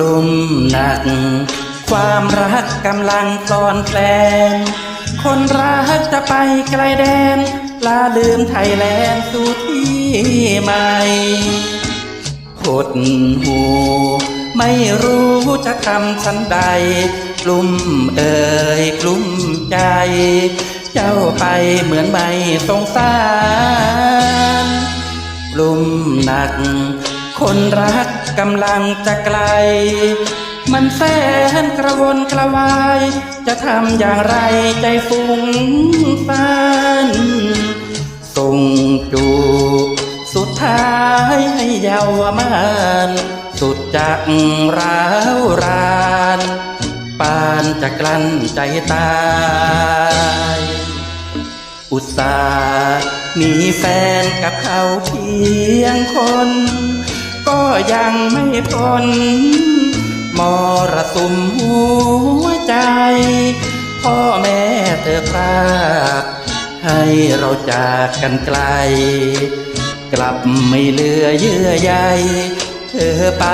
ลุ่มหนัก ความรักกำลังคลอนแคลน คนรักจะไปไกลแดน ลาลืมไทยแลนด์สู่ที่ใหม่หดหู ไม่รู้จะทำฉันใด กลุ่มเอ่ยกลุ่มใจ เจ้าไปเหมือนไม่สงสารกลุ่มหนัก คนรักกำลังจะไกล มันแสนกระวนกระวาย จะทำอย่างไรใจฟุ้งซ่านส่งจูบสุดท้ายให้เยาวมานสุดจักร้าวราน ปานจะกลั้นใจตาย อุตส่าห์มีแฟนกับเขาเพียงคน ก็ยังไม่พ้นมรสุมหัวใจ พ่อแม่เธอพรากให้เราจากกันไกล กลับไม่เหลือเยื่อใยเธอไป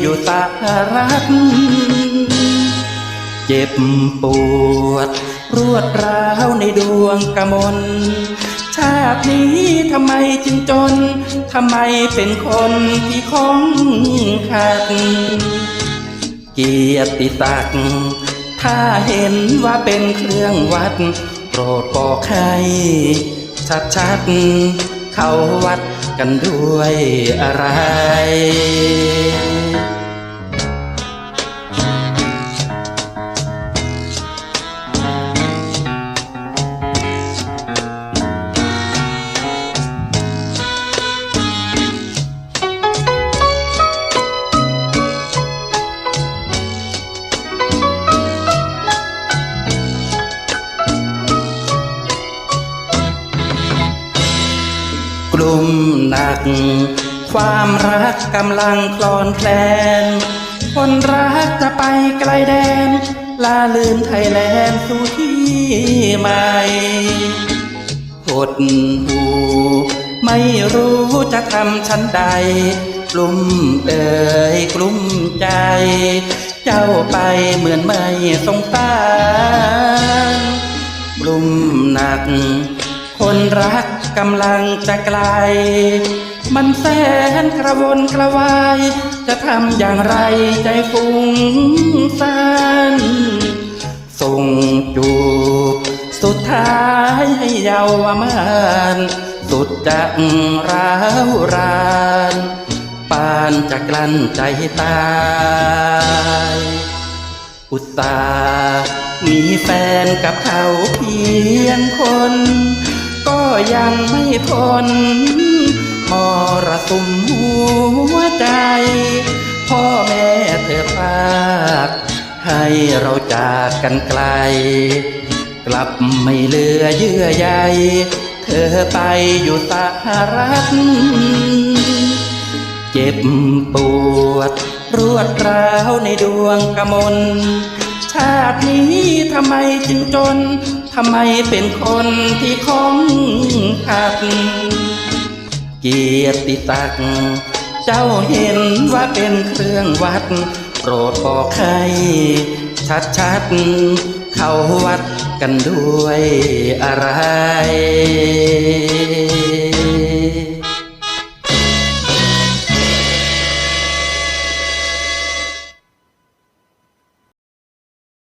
อยู่สหรัฐเจ็บปวด รวดร้าวในดวงกมล ชาตินี้ทำไมจึงจน ทำไมเป็นคนที่คงขัด เกียรติศักดิ์ถ้าเห็นว่าเป็นเครื่องวัด โปรดบอกให้ชัดๆเขาวัดกันด้วยอะไร ลุ่มหนัก ความรักกำลังคลอนแคลน คนรักจะไปไกลแดน ลาลืมไทยแลนด์สู่ที่ใหม่หดหูไม่รู้จะทำชั้นใด กลุ่มเอ่ยกลุ่มใจ เจ้าไปเหมือนไม่สงสารกลุ่มหนัก คนรัก กำลังจะไกล มันแสนกระวนกระวาย จะทำอย่างไรใจฟุ้งซ่านส่งจูบสุดท้ายให้เยาวมานสุดจักร้าวรานปานจะกลั้นใจตายอุตส่าห์มีแฟนกับเขาเพียงคน ยังไม่พ้นมรสุมหัวใจ พ่อแม่เธอพากให้เราจากกันไกล กลับไม่เหลือเยื่อใย เธอไปอยู่สหรัฐเจ็บปวด รวดร้าวในดวงกมลชาตินี้ทำไมจึงจน ทำไมเป็นคนที่คงขัด เกียรติศักดิ์เจ้าเห็นว่าเป็นเครื่องวัด โปรดบอกให้ชัดๆเข้าวัดกันด้วยอะไร